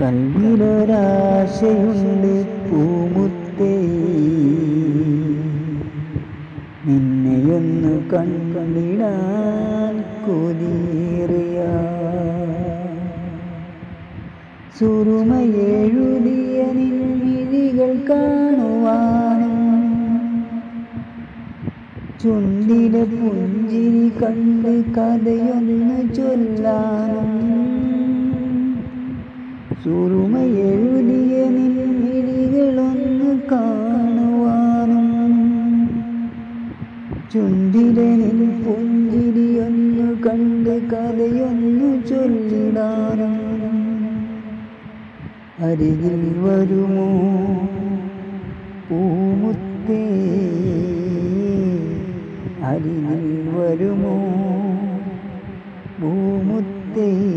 കൽവിലൊരാശയുണ്ട് പൂമുത്തേ. നിന്നെയൊന്ന് കണ്ടിടാൻ കൊതിയേറിയ. സുറുമയെഴുതിയ നിൻവിഴികൾ കാണുവാനും ചുണ്ടിലെ പുഞ്ചിരി കണ്ട് കഥയൊന്ന് ചൊല്ലാനും സുറുമയെഴുതിയ നിൻമിഴികളൊന്ന് കാണുവാനും ചുണ്ടിലെ നിൻ പുഞ്ചിരിയൊന്നു കണ്ട് കഥയൊന്നു ചൊല്ലിടാനും അരികിൽ വരുമോ പൂമുത്തേ? അരികിൽ വരുമോ പൂമുത്തേ?